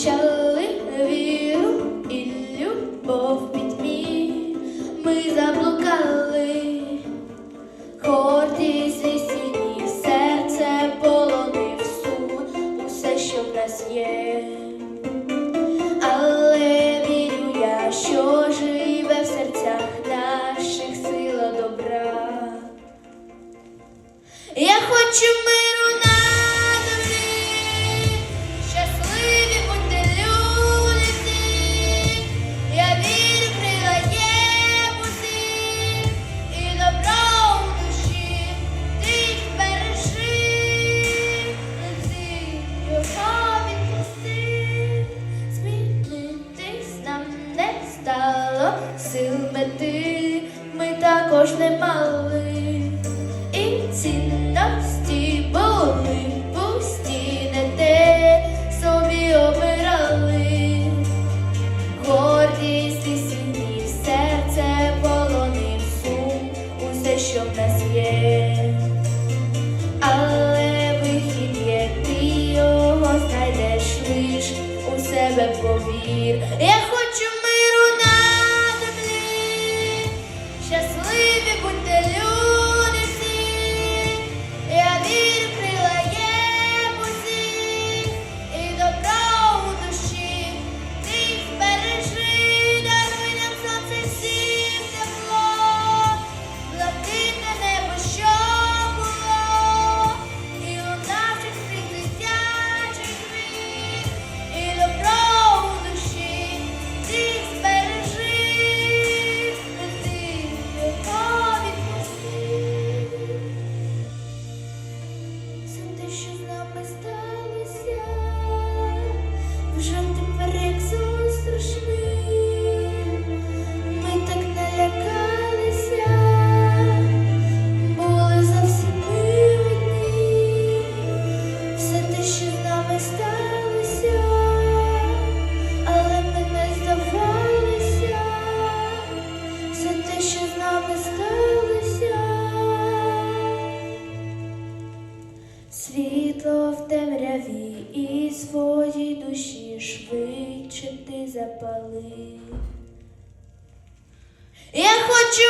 втрачали віру і любов пітьмі. Ми заблукали, гордість сіні, серце полонив сум, усе, що в нас є. Але вірю я, що живе в серцях наших сила добра. Я хочу миру ми також не мали. І цінності були пусті, не те собі обирали. Гордість і сіні, серце полонив сум, усе, що в нас є. Але вихід є, ти його знайдеш лиш у себе повір. Сталося, але ми не здавалися. Все те, що з нами сталося. Світло в темряві і своїй душі швидше ти запали. Я хочу